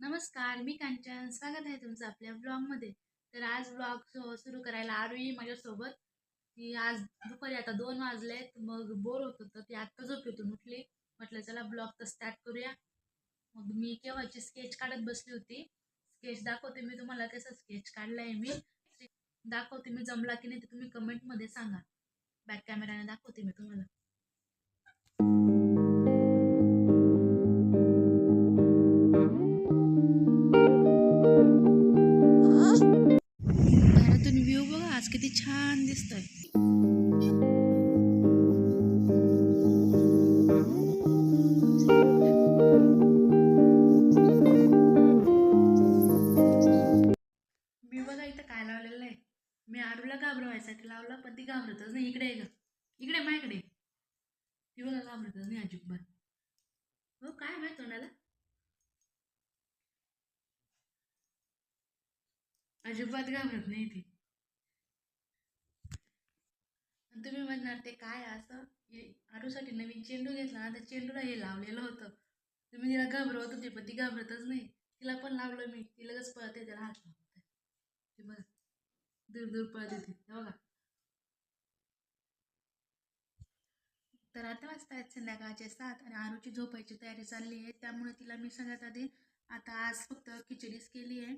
नमस्कार मी कांचन. स्वागत आहे तुमचं आपल्या ब्लॉगमध्ये. तर आज ब्लॉग सुरू करायला आरोही माझ्यासोबत. ती आज दुपारी आता दोन वाजलेत. मग बोर होत होतं. ती आत्ता झोपेतून उठली. म्हटलं चला ब्लॉग तर स्टार्ट करूया. मग मी केव्हाची स्केच काढत बसली होती. स्केच दाखवते मी तुम्हाला. कसं स्केच काढलाय आहे मी. दाखवते मी जमला की नाही ते तुम्ही कमेंटमध्ये सांगा. बॅक कॅमेराने दाखवते मी तुम्हाला. किती छान दिसतंय. मी बघा इथं काय लावलेलं आहे. मी आरूला घाबरवायसाठी लावला पण ती घाबरतच नाही. इकडे आहे का इकडे माझ्याकडे ती बघा घाबरतच नाही अजिबात. हो काय माहीत तोंडाला? अजिबात घाबरत नाही ती आणि तुम्ही म्हणणार ते काय असं हे आरूसाठी नवीन चेंडू घेतला ना त्या चेंडूला हे लावलेलं होतं. तुम्ही तिला घाबरवत होते पण ती घाबरतच नाही. तिला पण लावलं मी. ती लगेच पळते त्याला हात. लावते ती बघा. दूर दूर पळत ती बघा. तर आता वाजता आहेत संध्याकाळचे सात आणि आरूची झोपायची तयारी चालली आहे. त्यामुळे तिला मी सगळ्यात आधी आता आज फक्त खिचडीच केली आहे.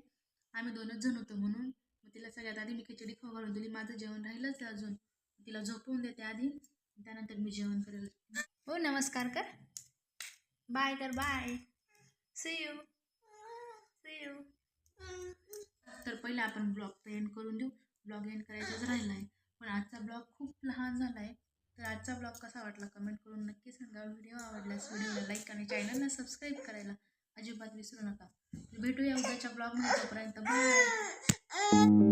आम्ही दोनच जण होतो म्हणून. मग तिला सगळ्यात आधी मी खिचडी खाऊ घालून दिली. माझं जेवण राहिलंच अजून. तिला झोपवून देते आधी. त्यानंतर मी जेवण करेल. हो नमस्कार कर. बाय कर bye see you see you तर पहिले आपण ब्लॉग तर एंड करून देऊ. ब्लॉग एंड करायचाच राहिला आहे पण आजचा ब्लॉग खूप लहान झाला आहे तर आजचा ब्लॉग कसा वाटला कमेंट करून नक्की सांगा. व्हिडिओ आवडल्यास व्हिडिओला लाईक आणि चॅनलला सबस्क्राईब करायला अजिबात विसरू नका. भेटूया उद्याच्या ब्लॉगमध्ये तोपर्यंत बाय